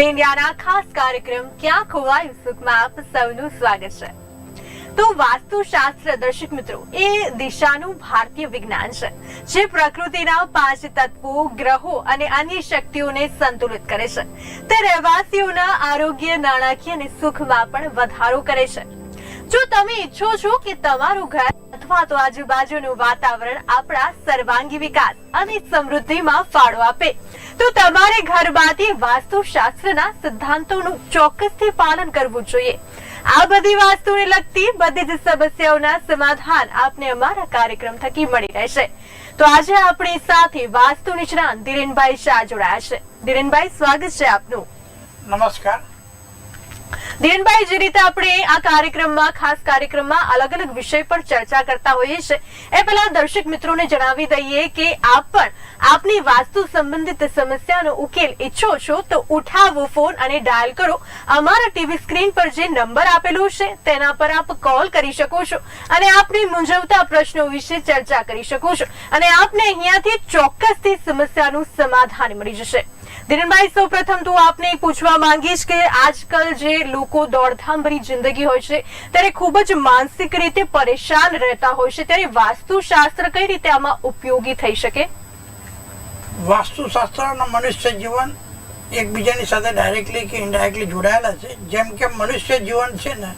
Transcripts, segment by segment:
ઇન્ડિયાના ખાસ કાર્યક્રમ ક્યાં ખોવાયું સુખમાં આપ સૌનું સ્વાગત છે. તો વાસ્તુશાસ્ત્ર દર્શક મિત્રો, એ દિશાનું ભારતીય વિજ્ઞાન છે, જે પ્રકૃતિના પાંચ તત્વો, ગ્રહો અને અન્ય શક્તિઓને સંતુલિત કરે છે. તે રહેવાસીઓના આરોગ્ય, નાણાકીય અને સુખમાં પણ વધારો કરે છે. જો તમે ઈચ્છો છો કે તમારું ઘર અથવા તો આજુબાજુનું વાતાવરણ આપણા સર્વાંગી વિકાસ અને સમૃદ્ધિમાં ફાળો આપે. તો તમારે ઘરમાંથી વાસ્તુશાસ્ત્રના સિદ્ધાંતોનું ચોક્કસથી પાલન કરવું જોઈએ. આ બધી વાસ્તુને લગતી બધી જ સમસ્યાઓના સમાધાન આપને અમારા કાર્યક્રમ થકી મળી રહેશે. તો આજે આપણી સાથે વાસ્તુ નિષ્ણાંત ધીરેનભાઈ શાહ જોડાયા છે. ધીરેનભાઈ, સ્વાગત છે આપનું. નમસ્કાર. ધીરેનભાઈ જે રીતે આપણે આ કાર્યક્રમમાં, ખાસ કાર્યક્રમમાં અલગ અલગ વિષય પર ચર્ચા કરતા હોઈએ છીએ, એ પહેલા દર્શક મિત્રોને જણાવી દઈએ કે આપ પણ આપની વાસ્તુ સંબંધિત સમસ્યાનો ઉકેલ ઈચ્છો છો, તો ઉઠાવો ફોન અને ડાયલ કરો. અમારા ટીવી સ્ક્રીન પર જે નંબર આપેલો છે, તેના પર આપ કોલ કરી શકો છો અને આપની મૂંઝવતા પ્રશ્નો વિશે ચર્ચા કરી શકો છો અને આપને અહીંયાથી ચોક્કસથી સમસ્યાનું સમાધાન મળી જશે. ધીરેનભાઈ સૌ પ્રથમ તો આપને પૂછવા માંગીશ કે આજકાલ જે લોકો દોડધામ ભરી જિંદગી હોય છે, ત્યારે ખૂબ જ માનસિક રીતે પરેશાન રહેતા હોય છે. ત્યારે વાસ્તુશાસ્ત્ર કઈ રીતે આમાં ઉપયોગી થઈ શકે? વાસ્તુશાસ્ત્ર અને મનુષ્ય જીવન એકબીજાની સાથે ડાયરેક્ટલી કે ઇનડાયરેક્ટલી જોડાયેલા છે. જેમ કે મનુષ્ય જીવન છે ને,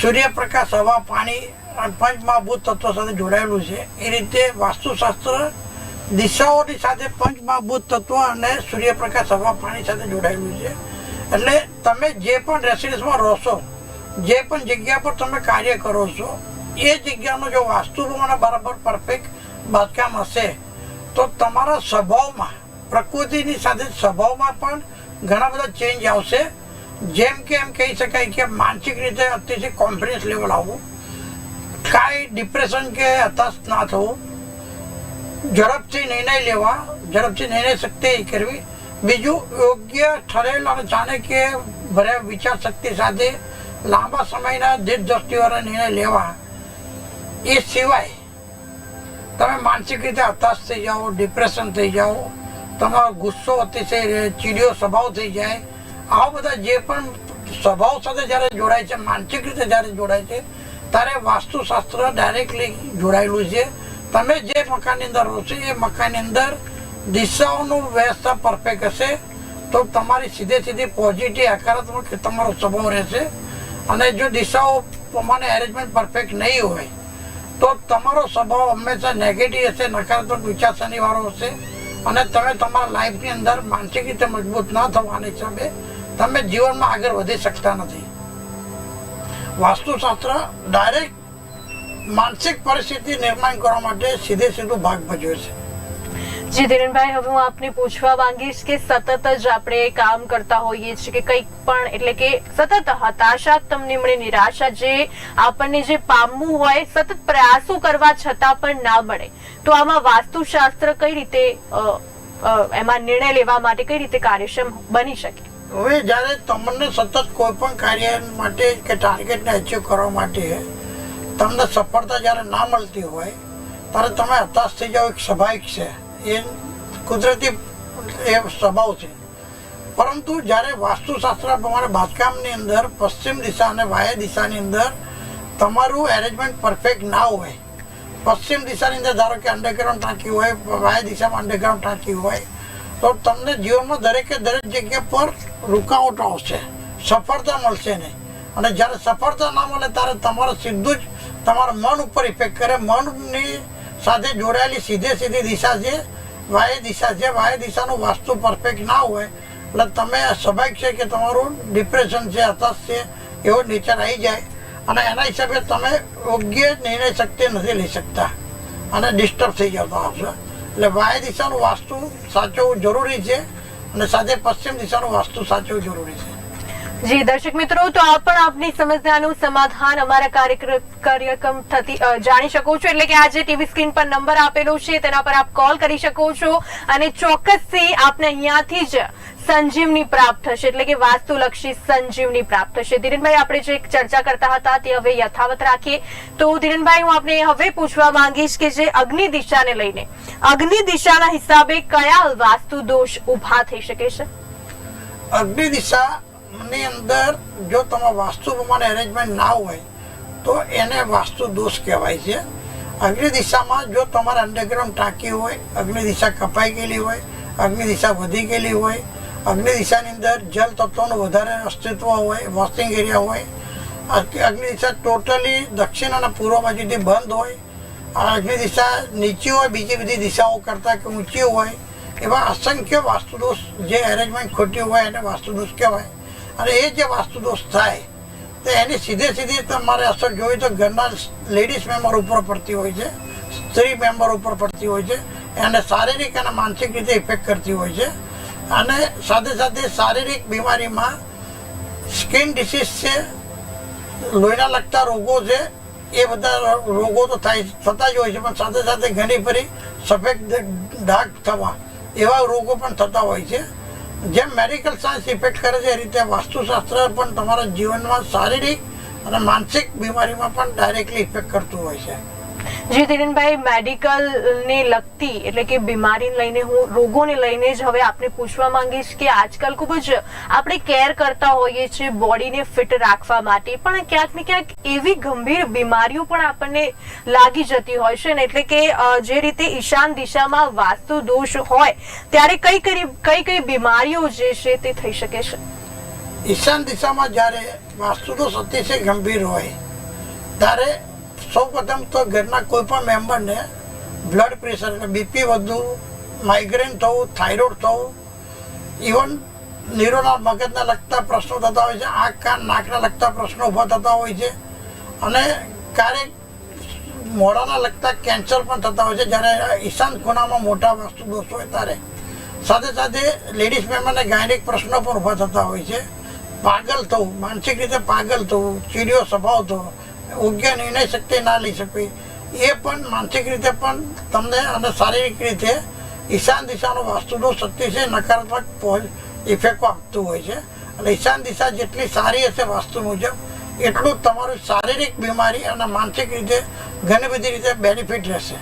સૂર્યપ્રકાશ, હવા, પાણી અને પંચમહાભૂત તત્વો સાથે જોડાયેલું છે. એ રીતે વાસ્તુશાસ્ત્ર દિશાઓની સાથે પંચમહાભૂત તત્વો અને સૂર્યપ્રકાશ હવા પાણી સાથે જોડાયેલું છે. એટલે તમે જે પણ રેસિડન્સમાં રહો જે પણ જગ્યા પર તમે કાર્ય કરો છો, એ જગ્યાનો જો વાસ્તુ પ્રમાણે બરાબર પરફેક્ટ બાંધકામ હશે, તો તમારા સ્વભાવમાં, પ્રકૃતિની સાથે સ્વભાવમાં પણ ઘણા બધા ચેન્જ આવશે. જેમ કે એમ કહી શકાય કે માનસિક રીતે અતિશય કોન્ફિડન્સ લેવલ આવવું, કાંઈ ડિપ્રેશન કે હતાશ ના થવું ઝડપથી નિર્ણય લેવા, ઝડપથી નિર્ણય શક્તિ કરવી. બીજું, યોગ્ય ઠરેલ અને ચાણક્ય ભર્યા વિચાર શક્તિ સાથે લાંબા સમયના દીર્ઘદ્રષ્ટિવાળા નિર્ણય લેવા. એ સિવાય, તમે માનસિક રીતે હતાશ થઈ જાઓ ડિપ્રેશન થઈ જાઓ, તમારો ગુસ્સો અતિશય ચીડિયો સ્વભાવ થઈ જાય. આવા બધા જે પણ સ્વભાવ સાથે જ્યારે જોડાય છે, માનસિક રીતે જ્યારે જોડાય છે, ત્યારે વાસ્તુશાસ્ત્ર ડાયરેક્ટલી જોડાયેલું છે. તમે જે મકાનની અંદર રહો છો, એ મકાનની અંદર દિશાઓનું વ્યવસ્થા પરફેક્ટ હશે. તો તમારી સીધે સીધી પોઝિટિવ હકારાત્મક તમારો સ્વભાવ રહેશે. અને જો દિશાઓ પ્રમાણે એરેન્જમેન્ટ પરફેક્ટ નહીં હોય, તો તમારો સ્વભાવ હંમેશા નેગેટિવ હશે, નકારાત્મક વિચારસરણી વાળો હશે. અને તમે તમારા લાઈફની અંદર માનસિક રીતે મજબૂત ન થવાના હિસાબે તમે જીવનમાં આગળ વધી શકતા નથી. વાસ્તુશાસ્ત્ર ડાયરેક્ટ માનસિક પરિસ્થિતિ નિર્માણ કરવા માટે સીધે સીધું ભાગ ભજવે છે. જી ધીરેનભાઈ હવે હું આપને પૂછવા માંગીશ કે સતત જ આપણે કામ કરતા હોઈએ છીએ કે કંઈક પણ એટલે કે સતત હતાશા તમને મળે નિરાશા જે આપણને જે પામવું હોય સતત પ્રયાસો કરવા છતાં પણ ના મળે તો આમાં વાસ્તુશાસ્ત્ર કઈ રીતે એમાં નિર્ણય લેવા માટે કઈ રીતે કાર્યક્ષમ બની શકે? હવે જ્યારે તમને સતત કોઈ પણ કાર્ય માટે કે ટાર્ગેટને અચીવ કરવા માટે તમને સફળતા જ્યારે ના મળતી હોય, ત્યારે તમે હતાશ થઈ જાઓ, એક સ્વાભાવિક છે. એ કુદરતી એ સ્વભાવ છે. પરંતુ જ્યારે વાસ્તુશાસ્ત્ર પ્રમાણે બાંધકામની અંદર, પશ્ચિમ દિશા અને વાય દિશાની અંદર તમારું એરેન્જમેન્ટ પરફેક્ટ ના હોય, પશ્ચિમ દિશાની અંદર ધારો કે અંડરગ્રાઉન્ડ ટાંકી હોય વાય દિશામાં અંડરગ્રાઉન્ડ ટાંકી હોય, તો તમને જીવનમાં દરેકે દરેક જગ્યા પર રૂકાવટ આવશે. સફળતા મળશે નહીં. અને જ્યારે સફળતા ના મળે, ત્યારે તમારે સીધું જ તમારા મન ઉપર ઇફેક્ટ કરે, મનની સાથે જોડાયેલી સીધે સીધી દિશા છે વાય દિશા છે વાય દિશાનું વાસ્તુ પરફેક્ટ ના હોય, એટલે તમે સ્વાભાવિક છે કે તમારું ડિપ્રેશન છે હતાશ છે, એવો નેચર આવી જાય. અને એના હિસાબે તમે યોગ્ય નિર્ણય શક્તિ નથી લઈ શકતા. અને ડિસ્ટર્બ થઈ જતો આવશે એટલે વાય દિશાનું વાસ્તુ સાચવવું જરૂરી છે અને સાથે પશ્ચિમ દિશાનું વાસ્તુ સાચવવું જરૂરી છે. જી, દર્શક મિત્રો, તો આપ પણ આપની સમસ્યાનું સમાધાન અમારા કાર્યક્રમ થતી જાણી શકો છો. એટલે કે આજે ટીવી સ્ક્રીન પર નંબર આપેલો છે, તેના પર આપ કોલ કરી શકો છો અને ચોક્કસથી આપને અહીંયાથી જ સંજીવની પ્રાપ્ત થશે. એટલે કે વાસ્તુલક્ષી સંજીવની પ્રાપ્ત થશે. ધીરેનભાઈ, આપણે જે ચર્ચા કરતા હતા તે હવે યથાવત રાખીએ. તો ધીરેનભાઈ, હું આપને હવે પૂછવા માંગીશ કે જે અગ્નિ દિશાને લઈને, અગ્નિ દિશાના હિસાબે કયા વાસ્તુ દોષ ઊભા થઈ શકે છે? અગ્નિ દિશાની અંદર જો તમે વાસ્તુ પ્રમાણે એરેન્જમેન્ટ ના હોય, તો એને વાસ્તુ દોષ કહેવાય છે. અગ્નિ દિશામાં જો તમારે અંડરગ્રાઉન્ડ ટાંકી હોય, અગ્નિ દિશા કપાઈ ગયેલી હોય, અગ્નિ દિશા વધી ગયેલી હોય, અગ્નિ દિશાની અંદર જલ તત્વોનું વધારે અસ્તિત્વ હોય વોશિંગ એરિયા હોય, અગ્નિ દિશા ટોટલી દક્ષિણ અને પૂર્વ બાજુથી બંધ હોય અગ્નિ દિશા નીચી હોય, બીજી બધી દિશાઓ કરતાં કે ઊંચી હોય, એવા અસંખ્ય વાસ્તુદોષ જે એરેન્જમેન્ટ ખોટી હોય એને વાસ્તુદોષ કહેવાય. અને એ જે વાસ્તુદોષ થાય, તો એની સીધે સીધી તમારે અસર જોઈ તો ઘરના લેડીઝ મેમ્બર ઉપર પડતી હોય છે, સ્ત્રી મેમ્બર ઉપર પડતી હોય છે એને શારીરિક અને માનસિક રીતે ઇફેક્ટ કરતી હોય છે. અને સાથે સાથે શારીરિક બીમારીમાં સ્કિન ડિસીઝ છે, લોહીના લગતા રોગો છે, એ બધા રોગો તો થાય થતા જ હોય છે, પણ સાથે સાથે ઘણી ફરી સફેદ ડાઘ થવા એવા રોગો પણ થતા હોય છે. જેમ મેડિકલ સાયન્સ ઇફેક્ટ કરે છે, એ રીતે વાસ્તુશાસ્ત્ર પણ તમારા જીવનમાં શારીરિક અને માનસિક બીમારીમાં પણ ડાયરેક્ટલી ઇફેક્ટ કરતું હોય છે. જી ધીરેનભાઈ મેડિકલ ને લગતી એટલે કે બીમારીને લઈને હું, રોગોને લઈને જ હવે આપને પૂછવા માંગીશ કે આજકાલ ખૂબ જ આપણે કેર કરતા હોઈએ છીએ બોડીને ફિટ રાખવા માટે. પણ ક્યાંક ને ક્યાંક એવી ગંભીર બીમારીઓ પણ આપણને લાગી જતી હોય છે ને એટલે કે જે રીતે ઈશાન દિશામાં વાસ્તુ દોષ હોય, ત્યારે કઈ કઈ કઈ કઈ બીમારીઓ જે છે તે થઈ શકે છે? ઈશાન દિશામાં જ્યારે વાસ્તુદોષ અતિશય ગંભીર હોય, ત્યારે સૌ પ્રથમ તો ઘરના કોઈ પણ મેમ્બરને બ્લડ પ્રેશર એટલે બીપી વધવું માઇગ્રેન થવું થાઇરોઇડ થવું ઇવન ન્યુરોના મગજને લગતા પ્રશ્નો થતા હોય છે, આંખ, કાન, નાકને લગતા પ્રશ્નો ઊભા થતા હોય છે. અને ક્યારેક મોઢાના લગતા કેન્સર પણ થતા હોય છે, જ્યારે ઈશાન ખૂણામાં મોટા વસ્તુ દોષ હોય ત્યારે. સાથે સાથે લેડીઝ મેમ્બરને ગાયનિક પ્રશ્નો પણ ઊભા થતા હોય છે. પાગલ થવું, માનસિક રીતે પાગલ થવું, ચીડિયો સ્વભાવ થવો યોગ્ય નિર્ણય શક્તિ, ના લઈ શકવી. એ પણ માનસિક રીતે પણ તમને અને શારીરિક રીતે ઈશાન દિશાનો વાસ્તુનો શક્તિ છે, નકારાત્મક ઇફેક્ટ આપતું હોય છે. અને ઈશાન દિશા જેટલી સારી હશે વાસ્તુ મુજબ, એટલું તમારું શારીરિક બીમારી અને માનસિક રીતે ઘણી બધી રીતે બેનિફિટ રહેશે.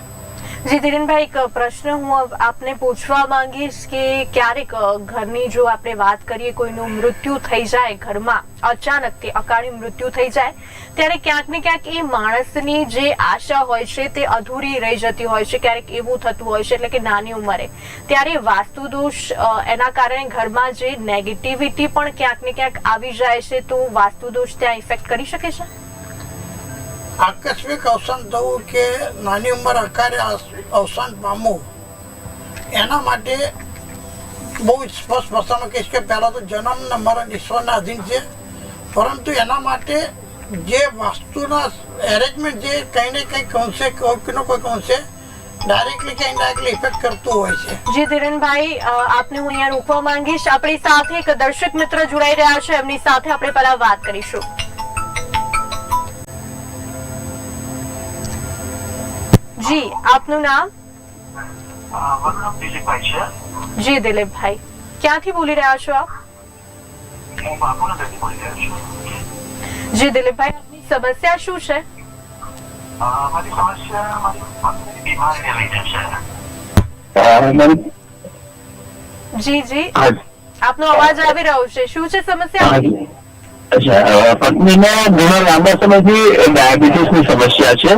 જી, ધીરેનભાઈ, એક પ્રશ્ન હું આપને પૂછવા માંગીશ કે ક્યારેક ઘરની જો આપણે વાત કરીએ, કોઈનું મૃત્યુ થઈ જાય ઘરમાં અચાનકથી અકાળી મૃત્યુ થઈ જાય, ત્યારે ક્યાંક ને ક્યાંક એ માણસની જે આશા હોય છે તે અધૂરી રહી જતી હોય છે, ક્યારેક એવું થતું હોય છે એટલે કે નાની ઉંમરે. ત્યારે વાસ્તુ દોષ એના કારણે ઘરમાં જે નેગેટિવિટી પણ ક્યાંક ને ક્યાંક આવી જાય છે, તો વાસ્તુ દોષ ત્યાં ઇફેક્ટ કરી શકે છે? આકસ્મિક અવસાન થવું કે નાની ઉંમર આકારે અવસાન પામવું, એના માટે બહુ સ્પષ્ટ ભાષામાં કહીશ કે પહેલાં તો જન્મ ને મરણ ઈશ્વરના અધીન છે. પરંતુ એના માટે જે વાસ્તુના એરેન્જમેન્ટ જે કંઈ ને કંઈક અંશે કોઈકનો કોઈક અંશે ડાયરેક્ટલી કે ઇનડાયરેક્ટલી ઇફેક્ટ કરતું હોય છે. જી ધીરેનભાઈ આપને હું અહીંયા રોકવા માંગીશ. આપણી સાથે એક દર્શક મિત્ર જોડાઈ રહ્યા છે. એમની સાથે આપણે પહેલા વાત કરીશું. જી આપનું નામ? મારું દિલીપભાઈ છે. જી દિલીપભાઈ. ક્યાંથી બોલી રહ્યા છો આપ? હું બાપુનગરથી બોલી રહ્યો છું. જી દિલીપભાઈ આપની સમસ્યા શું છે? મારી સમસ્યા મારી પત્નીની બીમારીને લઈને છે. જી જી. આપનો અવાજ આવી રહ્યો છે. શું છે સમસ્યા. અચ્છા પત્નીને ઘણા લાંબા સમયથી ડાયાબિટીસની સમસ્યા છે.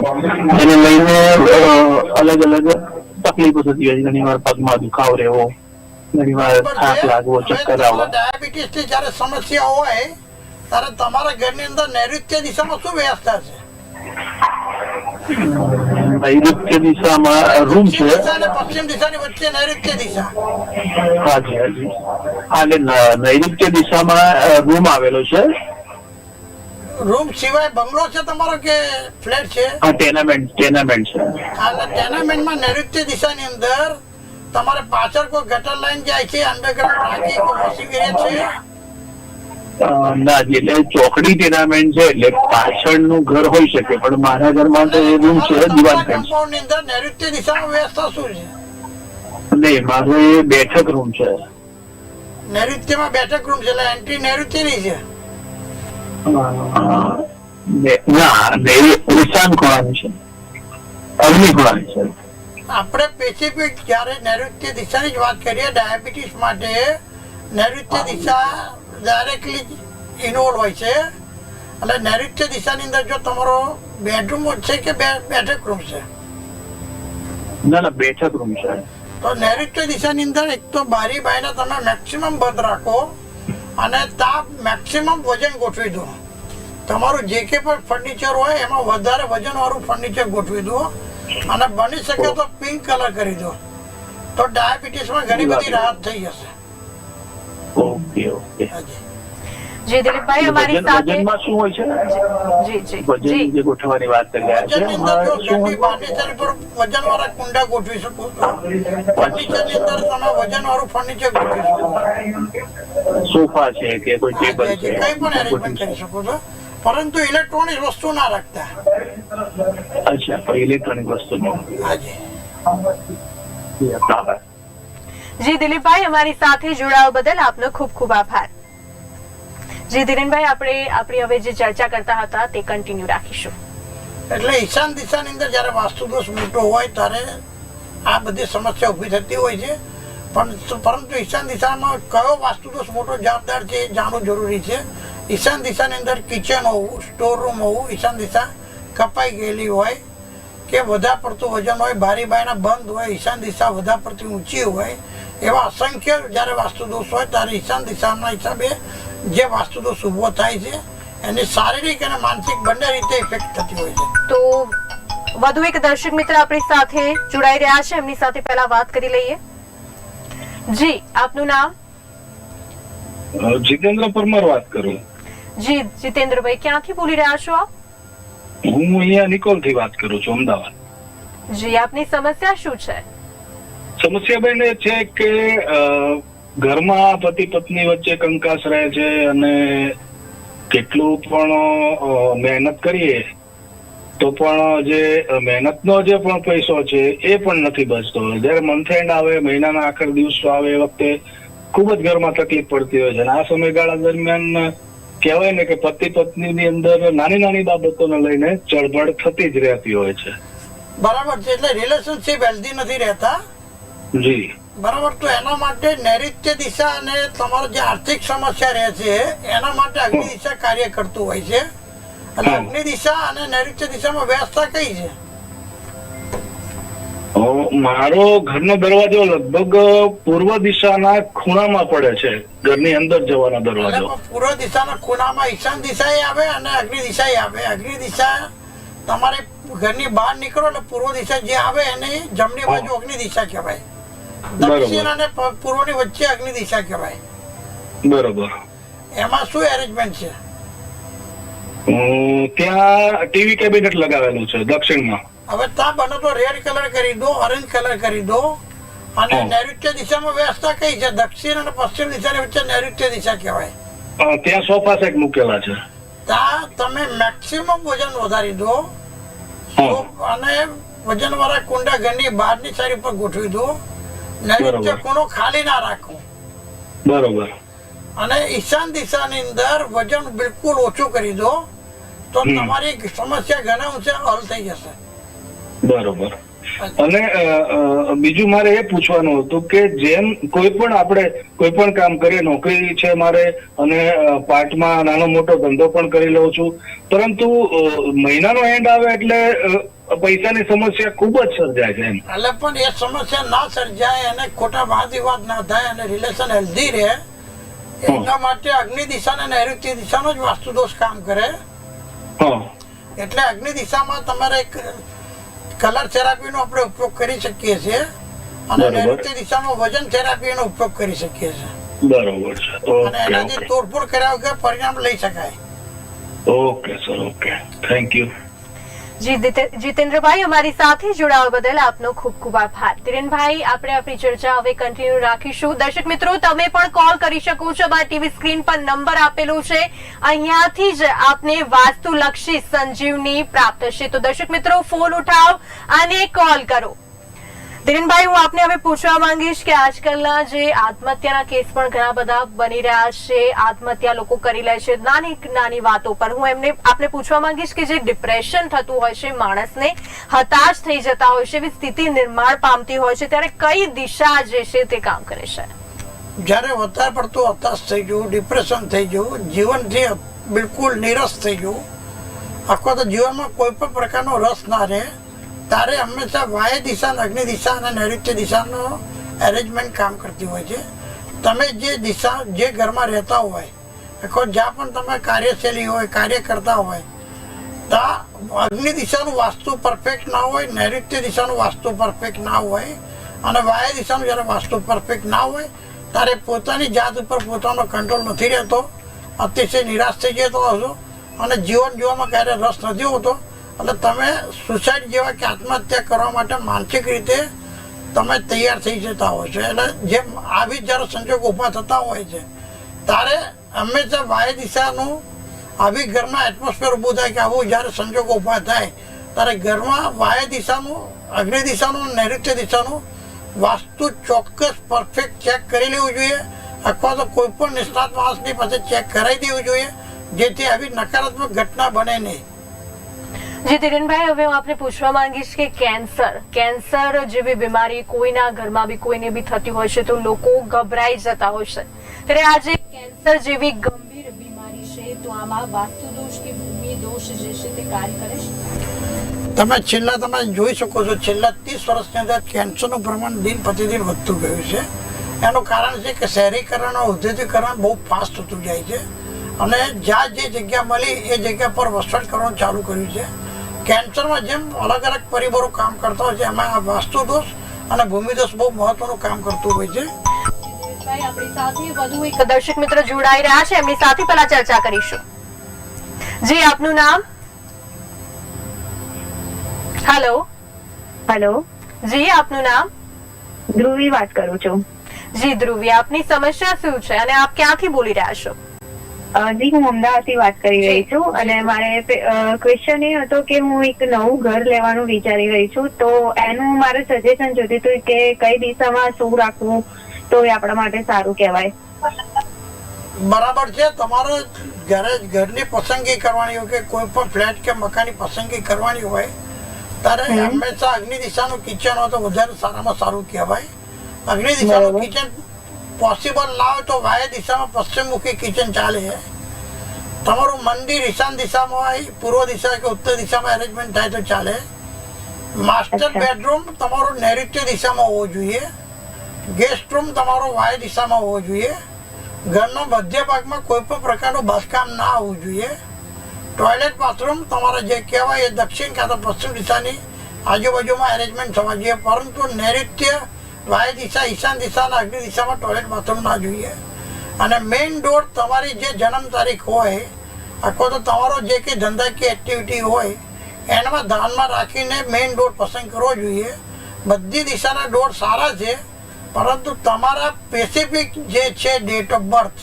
એને લઈને અલગ અલગ તકલીફો થતી હોય છે. ઘણી વાર પગમાં દુખાવ રહેવો ઘણી વાર થાક લાગવો ચક્કર આવવો. ડાયાબિટીસની જ્યારે સમસ્યા હોય ત્યારે તમારા ઘરની અંદર નૈઋત્ય દિશામાં શું વ્યવસ્થા છે? નૈઋત્ય દિશામાં રૂમ છે પશ્ચિમ દિશાની વચ્ચે નૈઋત્ય દિશા હાજી હાજી હા એટલે નૈઋત્ય દિશામાં રૂમ આવેલો છે રૂમ સિવાય બંગલો છે તમારો કે ફ્લેટ છે હા ટેનામેન્ટ ટેનામેન્ટ છે એટલે ટેનામેન્ટમાં નૈઋત્ય દિશાની અંદર તમારે પાછળ કોઈ ગટર લાઈન જાય છે અંડરગ્રાઉન્ડ ટાંકી કોઈ વોશિંગ એરિયા છે અ, ના જી, એટલે ચોકડી ટેનામેન્ટ છે એટલે પાછળનું ઘર હોઈ શકે પણ મારા ઘરમાં તો એ રૂમ છે દિવાલ નહીં મારો એ બેઠક રૂમ છે. નૈઋત્યમાં બેઠક રૂમ છે એટલે એન્ટ્રી નૈઋત્યની છે? ના ઈશાન ખૂણાની છે. અગ્નિ ખૂણાની છે. આપણે સ્પેસિફિક જ્યારે નૈઋત્ય દિશાની જ વાત કરીએ ડાયાબિટીસ માટે નૈઋત્ય દિશા ડાયરેક્ટલી ઇન્વોલ્વ હોય છે. એટલે નૈઋત્ય દિશાની અંદર જો તમારો બેડરૂમ છે કે બેઠક રૂમ છે? ના ના બેઠક રૂમ છે. તો નૈઋત્ય દિશાની અંદર એક તો બારી બાઈને તમે મેક્સિમમ બંધ રાખો અને તાપ મેક્સિમમ વજન ગોઠવી દો. તમારું જે કે પણ ફર્નિચર હોય એમાં વધારે વજન વાળું ફર્નિચર ગોઠવી દો અને બની શકે તો પિંક કલર કરી દો. તો ડાયાબિટીસમાં ઘણી બધી રાહત થઈ જશે. ઓકે ઓકે જી દિલીપભાઈ અમારી વજન સાથે વજનમાં શું હોય છે? જી જી. જે. ગોઠવવાની વાત કરી રહ્યા છે વજનની અંદર જો એમાં શું ઘરની ફર્નિચર પર વજન વાળા કુંડા ગોઠવી શકો છો ફર્નિચરની અંદર તમે વજન વાળું ફર્નિચર ગોઠવી શકો સોફા છે કે કોઈ ટેબલ છે? પણ એરેન્જમેન્ટ કરી શકો છો. પરંતુ ઇલેક્ટ્રોનિક વસ્તુ ના રાખતા. અચ્છા ઇલેક્ટ્રોનિક વસ્તુ હાજી આભાર જી દિલીપભાઈ, અમારી સાથે જોડાવા બદલ આપનો ખૂબ ખૂબ આભાર. જી દિલીપભાઈ આપણે આપણી હવે જે ચર્ચા કરતા હતા તે કન્ટિન્યુ રાખીશું. એટલે ઈશાન દિશાની અંદર જ્યારે વાસ્તુ દોષ મોટો હોય ત્યારે આ બધી સમસ્યા ઊભી થતી હોય છે. પણ પરંતુ ઈશાન દિશામાં કયો વાસ્તુ દોષ મોટો જવાબદાર છે એ જાણવું જરૂરી છે. ઈશાન દિશાની અંદર કિચન હોવું સ્ટોર રૂમ હોવું, ઈશાન દિશા કપાઈ ગયેલી હોય કે વધારે પડતું વજન હોય, બારી બાયના બંધ હોય, ઈશાન દિશા વધારે પડતી ઊંચી હોય એવા અસંખ્ય જ્યારે વાસ્તુદોષ હોય ત્યારે ઈશાન દિશાના હિસાબે જે વાસ્તુદોષ ઊભો થાય છે એની શારીરિક અને માનસિક બંને રીતે ઇફેક્ટ થતી હોય છે. તો વધુ એક દર્શક મિત્ર આપણી સાથે જોડાઈ રહ્યા છે. એમની સાથે પહેલા વાત કરી લઈએ. જી આપનું નામ? જીતેન્દ્ર પરમાર વાત કરું. જી જીતેન્દ્રભાઈ ક્યાંથી બોલી રહ્યા છો આપ? હું અહીંયા નિકોલથી વાત કરું છું અમદાવાદ. જી આપની સમસ્યા શું છે? સમસ્યા બેન એ છે કે ઘરમાં પતિ પત્ની વચ્ચે કંકાસ રહે છે અને કેટલું પણ મહેનત કરીએ, તો પણ જે મહેનતનો જે પણ પૈસો છે એ પણ નથી બચતો. જયારે મંથ એન્ડ આવે, મહિનાના આખર દિવસો આવે, એ વખતે ખૂબ જ ઘરમાં તકલીફ પડતી હોય છે. અને આ સમયગાળા દરમિયાન કહેવાય ને કે પતિ પત્નીની અંદર નાની નાની બાબતોને લઈને ચળબળ થતી જ રહેતી હોય છે. બરાબર છે, એટલે રિલેશનશિપ હેલ્ધી નથી રહેતા. જી. બરાબર તો એના માટે નૈઋત્ય દિશા અને તમારો જે આર્થિક સમસ્યા રહે છે એના માટે અગ્નિ દિશા કાર્ય કરતું હોય છે. અને અગ્નિ દિશા અને નૈઋત્ય દિશામાં વ્યવસ્થા કઈ છે? મારો ઘરનો દરવાજો લગભગ પૂર્વ દિશાના ખૂણામાં પડે છે ઘરની અંદર જવાનો દરવાજો. પૂર્વ દિશાના ખૂણામાં ઈશાન દિશા આવે અને અગ્નિ દિશા આવે. અગ્નિ દિશા તમારે ઘરની બહાર નીકળો એટલે પૂર્વ દિશા જે આવે એને જમણી બાજુ અગ્નિ દિશા કહેવાય. દક્ષિણ અને પૂર્વની વચ્ચે અગ્નિ દિશા કહેવાય. બરોબર. એમાં શું એરેન્જમેન્ટ છે? ત્યાં ટીવી કેબિનેટ લગાવેલું છે દક્ષિણમાં. હવે ત્યાં બને તો રેડ કલર કરી દો ઓરેન્જ કલર કરી દો અને નૈઋત્ય દિશામાં વ્યવસ્થા કઈ છે? દક્ષિણ અને પશ્ચિમ દિશાની વચ્ચે નૈઋત્ય દિશા કહેવાય. ત્યાં સોફા સેટ મૂકેલા છે. ત્યાં તમે મેક્સિમમ વજન વધારી દો. અને વજન વાળા કુંડા ઘરની બહારની સાઈડ ઉપર ગોઠવી દો નૈઋત્ય ખૂણો ખાલી ના રાખવું બરોબર. અને ઈશાન દિશાની અંદર વજન બિલકુલ ઓછું કરી દો તો તમારી સમસ્યા ઘણા ઊંચે હલ થઈ જશે. બરોબર. અને બીજું મારે એ પૂછવાનું હતું કે જેમ કોઈ પણ આપણે કોઈ પણ કામ કરીએ નોકરી છે મારે અને પાર્ટમાં નાનો મોટો ધંધો પણ કરી લઉં છું પરંતુ મહિનાનો એન્ડ આવે એટલે પૈસાની સમસ્યા ખૂબ જ સર્જાય છે એટલે પણ એ સમસ્યા ના સર્જાય અને ખોટા વાદ વિવાદ ના થાય અને રિલેશન હેલ્ધી રહે એના માટે અગ્નિ દિશા અને નૈઋત્ય દિશાનો જ વાસ્તુ દોષ કામ કરે. એટલે અગ્નિ દિશામાં તમારે કલર થેરાપીનો આપણે ઉપયોગ કરી શકીએ છીએ અને. નૈઋત્ય દિશામાં વજન થેરાપીનો ઉપયોગ કરી શકીએ છીએ. બરોબર છે. અને એનાથી તોડફોડ કર્યા વગર પરિણામ લઈ શકાય. Okay sir okay. Thank you Jitendrabhai, અમારી સાથે જોડાવા બદલ આપનો ખૂબ ખૂબ આભાર. ધીરેનભાઈ આપણે આપણી ચર્ચા હવે કન્ટિન્યુ રાખીશું. દર્શક મિત્રો, તમે પણ કોલ કરી શકો છો. અમારા ટીવી સ્ક્રીન પર નંબર આપેલો છે. અહીંયાથી જ આપને વાસ્તુલક્ષી સંજીવની પ્રાપ્ત થશે. તો દર્શક મિત્રો ફોન ઉઠાવ અને કોલ કરો. ધીરેનભાઈ હું આપને હવે પૂછવા માંગીશ કે આજકાલના જે આત્મહત્યાના કેસ પણ ઘણા બધા બની રહ્યા છે, આત્મહત્યા લોકો કરી લે છે, નાની નાની વાતો પર. હું એમને આપને પૂછવા માંગીશ કે જે ડિપ્રેશન થતું હોય છે, માણસને હતાશ થઈ જતા હોય છે, એવી સ્થિતિ નિર્માણ પામતી હોય છે, ત્યારે કઈ દિશા જે છે તે કામ કરે છે? જ્યારે વધારે પડતું હતાશ થઈ જવું ડિપ્રેશન થઈ જવું, જીવનથી બિલકુલ નિરસ થઈ જવું અથવા તો જીવનમાં કોઈ પણ પ્રકારનો રસ ના રહે. ત્યારે હંમેશા વાય દિશા અને અગ્નિ દિશા અને નૈઋત્ય દિશાનો એરેન્જમેન્ટ કામ કરતી હોય છે. તમે જે દિશા, જે ઘરમાં રહેતા હોય આખો જ્યાં પણ તમે કાર્યશૈલી હોય, કાર્ય કરતા હોય ત્યાં અગ્નિ દિશાનું વાસ્તુ પરફેક્ટ ના હોય, નૈઋત્ય દિશાનું વાસ્તુ પરફેક્ટ ના હોય, અને વાય દિશાનું જ્યારે વાસ્તુ પરફેક્ટ ના હોય ત્યારે પોતાની જાત ઉપર પોતાનો કંટ્રોલ નથી રહેતો. અતિશય નિરાશ થઈ જતો હશો અને જીવન જીવવામાં ક્યારે રસ નથી હોતો. એટલે તમે સુસાઇડ જેવા કે આત્મહત્યા કરવા માટે માનસિક રીતે તમે તૈયાર થઈ જતા હોય છો. એટલે જેમ આવી જ્યારે સંજોગ ઊભા થતા હોય છે, ત્યારે હંમેશા વાય દિશાનું આવી ઘરમાં એટમોસ્ફિયર ઊભું થાય કે આવું જ્યારે સંજોગ ઊભા થાય, ત્યારે ઘરમાં વાય દિશાનું, અગ્નિ દિશાનું, નૈઋત્ય દિશાનું વાસ્તુ ચોક્કસ પરફેક્ટ ચેક કરી લેવું જોઈએ. અથવા તો કોઈ પણ નિષ્ણાત માણસની પાસે ચેક કરાવી દેવું જોઈએ, જેથી આવી નકારાત્મક ઘટના બને નહીં. જી, ધીરેનભાઈ, હવે હું આપને પૂછવા માંગીશ કે કેન્સર કેન્સર જેવી બીમારી કોઈના ઘરમાં બી, કોઈને બી થતી હોય છે તો લોકો ગભરાઈ જતા હોય છે. ત્યારે આજે કેન્સર જેવી ગંભીર બીમારી છે તો આમાં વાસ્તુ દોષ કે ભૂમિ દોષ જે છે તે કાર્ય કરે છે? તમે છેલ્લા, તમે જોઈ શકો છો, છેલ્લા ત્રીસ વર્ષની અંદર કેન્સરનું પ્રમાણ દિન પ્રતિદિન વધતું ગયું છે. એનું કારણ છે કે શહેરીકરણ અને ઔદ્યોગિકરણ બહુ ફાસ્ટ થતું જાય છે. અને જ્યાં જે જગ્યા મળી, એ જગ્યા પર વસવાટ કરવાનું ચાલુ કર્યું છે. કેન્સરમાં જેમ અલગ અલગ પરિબળો કામ કરતા હોય છે એમાં આ વાસ્તુ દોષ અને ભૂમિદોષ બહુ મહત્વનું કામ કરતું હોય છે. આપણી સાથે વધુ એક દર્શક મિત્ર જોડાઈ રહ્યા છે. એમની સાથે પહેલા ચર્ચા કરીશું. જી આપનું નામ? હેલો હેલો જી આપનું નામ? ધ્રુવી વાત કરું છું. જી ધ્રુવી આપની સમસ્યા શું છે અને આપ ક્યાંથી બોલી રહ્યા છો? જી હું અમદાવાદથી વાત કરી રહી છું. અને મારે ક્વેશ્ચન એ હતો કે હું એક નવું ઘર લેવાનું વિચારી રહી છું. તો એનું મારે સજેશન જોતી હતું કે કઈ દિશામાં શું રાખવું તો એ આપણા માટે સારું કહેવાય. બરાબર છે. તમારો ઘરે ઘરની પસંદગી કરવાની હોય કે કોઈ પણ ફ્લેટ કે મકાનની પસંદગી કરવાની હોય ત્યારે હંમેશા અગ્નિ દિશાનું કિચન હોય તો વધારે સારામાં સારું કહેવાય. અગ્નિ દિશાનું કિચન પોસિબલ હોય તો વાય દિશામાં પશ્ચિમમુખી કિચન ચાલે તમારું મંદિર ઈશાન દિશામાં હોય પૂર્વ દિશા કે ઉત્તર દિશામાં અરેન્જમેન્ટ થાય તો ચાલે. માસ્ટર બેડરૂમ તમારું નૈઋત્ય દિશામાં હોવો જોઈએ. ગેસ્ટ રૂમ તમારો વાય દિશામાં હોવો જોઈએ. ઘરના મધ્ય ભાગમાં કોઈ પણ પ્રકારનું બાંધકામ ના હોવું જોઈએ. ટોયલેટ બાથરૂમ તમારે જે કહેવાય એ દક્ષિણ કાં તો પશ્ચિમ દિશાની આજુબાજુમાં એરેન્જમેન્ટ થવા જોઈએ. પરંતુ નૈઋત્ય વાય દિશા ઈશાન દિશાના અગ્નિ દિશામાં ટોયલેટ બાથરૂમ ના જોઈએ. અને મેઇન ડોર તમારી જે જન્મ તારીખ હોય અથવા તો તમારો જે કંઈ ધંધાકીય એક્ટિવિટી હોય, એનામાં ધ્યાનમાં રાખીને મેઇન ડોર પસંદ કરવો જોઈએ. બધી દિશાના ડોર સારા છે, પરંતુ તમારા સ્પેસિફિક જે છે ડેટ ઓફ બર્થ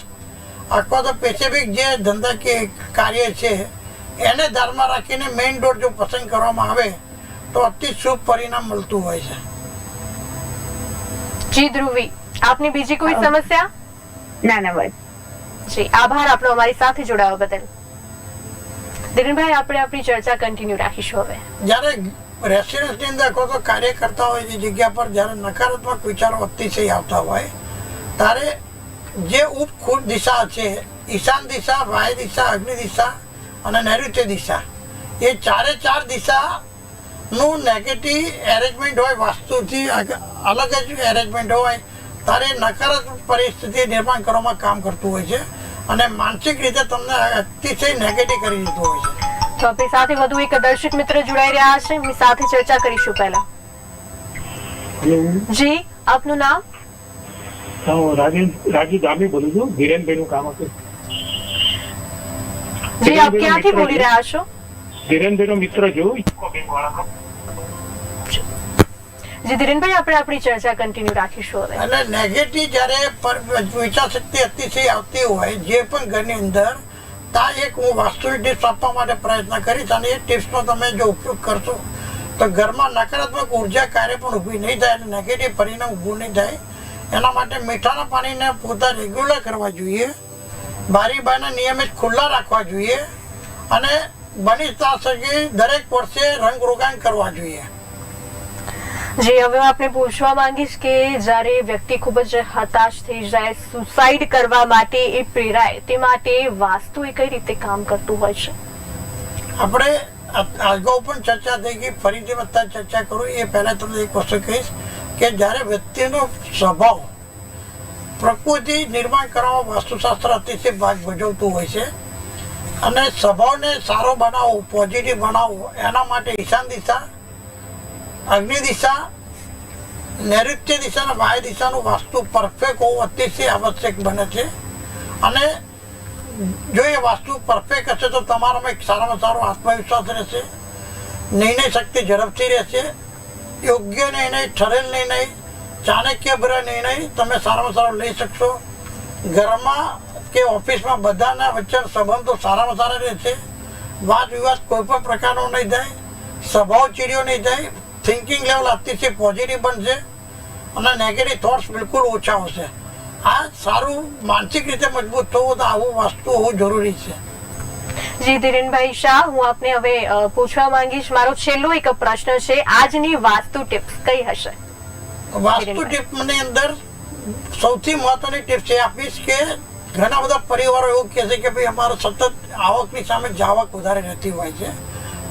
અથવા તો સ્પેસિફિક જે ધંધાકીય કાર્ય છે, એને ધ્યાનમાં રાખીને મેઇન ડોર જો પસંદ કરવામાં આવે, તો અતિ શુભ પરિણામ મળતું હોય છે. જી ધ્રુવી. આપની બીજી કોઈ સમસ્યા? ના ના બસ. જી આભાર આપનો અમારી સાથે જોડાવા બદલ. દિલીનભાઈ આપણે આપણી ચર્ચા કન્ટિન્યુ રાખીશું હવે. જ્યારે રેસિડન્સની અંદર કોઈ તો કાર્ય કરતા હોય જે જગ્યા પર જ્યારે નકારાત્મક વિચારો અતિશય આવતા હોય ત્યારે જે ઉપખૂટ દિશા છે ઈશાન દિશા વાય દિશા અગ્નિ દિશા અને નૈઋત્ય દિશા એ ચારે ચાર દિશાનું નેગેટિવ એરેન્જમેન્ટ હોય વાસ્તુથી અલગ જ એરેન્જમેન્ટ હોય ત્યારે નકારાત્મક પરિસ્થિતિ નિર્માણ કરવામાં કામ કરતું હોય છે અને માનસિક રીતે તમને અતિશય નેગેટિવ કરી દીધું હોય છે. તો આપણી સાથે વધુ એક દર્શક મિત્ર જોડાઈ રહ્યા છે. એમની સાથે ચર્ચા કરીશું પહેલા. જી આપનું નામ? હું રાજીવ રાજીવ ગામી બોલું છું. ધીરેનભાઈ નું કામ હતું. જી આપ ક્યાંથી બોલી રહ્યા છો? ધીરેનભાઈ નો મિત્ર જી ધીરેનભાઈ આપણે આપણી ચર્ચા કન્ટિન્યુ રાખીશું હવે. અને નેગેટિવ જ્યારે પર- વિચાર શક્તિ અતિશય આવતી હોય જે પણ ઘરની અંદર ત્યાં એક હું વાસ્તવિક ટિપ્સ આપવા માટે પ્રયત્ન કરીશ અને એ ટિપ્સનો તમે જો ઉપયોગ કરશો તો ઘરમાં નકારાત્મક ઊર્જા કાર્ય પણ ઊભી નહીં થાય અને નેગેટિવ પરિણામ ઊભું નહીં થાય. એના માટે મીઠાના પાણીને પોતા રેગ્યુલર કરવા જોઈએ. બારી બારને નિયમિત ખુલ્લા રાખવા જોઈએ. અને બની ત્યાં દરેક વર્ષે રંગ રોગાન કરવા જોઈએ. જી હવે હું આપને પૂછવા માંગીશ કે જ્યારે વ્યક્તિ ખૂબ જ હતાશ થઈ જાય સુસાઇડ કરવા માટે એ પ્રેરાય તે માટે વાસ્તુ એ કઈ રીતે કામ કરતું હોય છે? આપણે અગાઉ પણ ચર્ચા થઈ ગઈ ફરીથી બધા ચર્ચા કરું એ પહેલા તમને એક વસ્તુ કહીશ કે જ્યારે વ્યક્તિનો સ્વભાવ પ્રકૃતિ નિર્માણ કરવામાં વાસ્તુશાસ્ત્ર અતિશય ભાગ ભજવતું હોય છે અને સ્વભાવને સારો બનાવવો પોઝિટિવ બનાવવો, એના માટે ઈશાન દિશા, અગ્નિ દિશા, નૈઋત્ય દિશા અને વાય દિશાનું વાસ્તુ પરફેક્ટ હોવું અતિશય આવશ્યક બને છે. અને જો એ વાસ્તુ પરફેક્ટ હશે તો તમારામાં એક સારામાં સારો આત્મવિશ્વાસ રહેશે, નિર્ણય શક્તિ ઝડપથી રહેશે, યોગ્ય નિર્ણય, ઠરેલ નિર્ણય ચાણક્યભર નિર્ણય તમે સારામાં સારો લઈ શકશો. ઘરમાં કે ઓફિસમાં બધાના વચ્ચે સંબંધો સારામાં સારા રહેશે? વાદ વિવાદ કોઈ પણ પ્રકારનો નહીં થાય. સ્વભાવ ચીડ્યો નહીં થાય. થિંકિંગ લેવલ અતિશય પોઝિટિવ બનશે અને નેગેટિવ થોટ્સ બિલકુલ ઓછા હશે આ સારું માનસિક રીતે મજબૂત થવું તો આવું વસ્તુ હોવું જરૂરી છે. જી ધીરેનભાઈ શાહ હું આપને હવે પૂછવા માંગીશ. મારો છેલ્લો એક પ્રશ્ન છે. આજની વાસ્તુ ટિપ્સ કઈ હશે? વાસ્તુ ટીપની અંદર સૌથી મહત્વની ટીપ છે આપીશ કે ઘણા બધા પરિવારો એવું કહે છે કે ભાઈ, અમારે સતત આવકની સામે જાવક વધારે રહેતી હોય છે.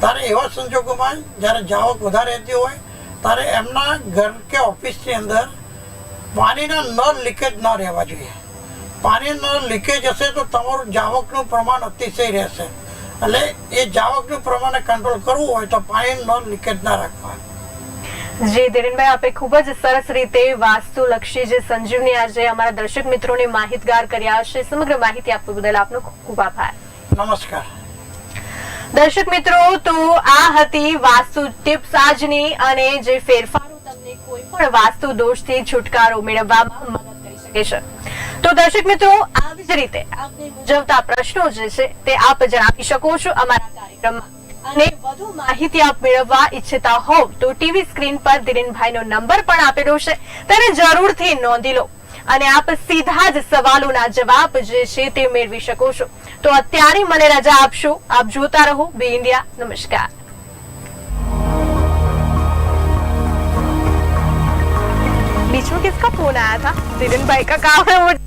ત્યારે એવા સંજોગોમાં જ્યારે જાવક વધારે રહેતી હોય ત્યારે એમના ઘર કે ઓફિસની અંદર પાણીના નળ લીકેજ ન રહેવા જોઈએ. પાણી નળ લીકેજ હશે તો તમારું જાવકનું પ્રમાણ અતિશય રહેશે. એટલે એ જાવકનું પ્રમાણે કંટ્રોલ કરવું હોય તો પાણી નળ લીકેજ ના રાખવા. જી ધીરેનભાઈ આપે ખૂબ જ સરસ રીતે વાસ્તુ લક્ષી જે સંજીવની આજે અમારા દર્શક મિત્રોને માહિતગાર કર્યા છે સમગ્ર માહિતી આપવા બદલ આપનો ખૂબ ખૂબ આભાર. નમસ્કાર. દર્શક મિત્રો તો આ હતી વાસ્તુ ટિપ્સ આજની અને જે ફેરફારો તમને કોઈ પણ વાસ્તુ દોષથી છુટકારો મેળવવામાં મદદ કરી શકે છે. તો દર્શક મિત્રો આવી જ રીતે આપને મૂંઝવતા પ્રશ્નો જે છે તે આપ જણાવી શકો છો અમારા કાર્યક્રમમાં. અને વધુ માહિતી આપ મેળવવા ઈચ્છતા હોવ તો ટીવી સ્ક્રીન પર ધીરેનભાઈનો નંબર પણ આપેલો છે તેને જરૂરથી નોંધી લો અને આપ સીધા જ સવાલોના જવાબ જે છે તે મેળવી શકો છો તો અત્યારે મને રજા આપશો આપ જોતા રહો બી ઇન્ડિયા નમસ્કાર बीच में किसका फोन आया था दिलन भाई का काम है वो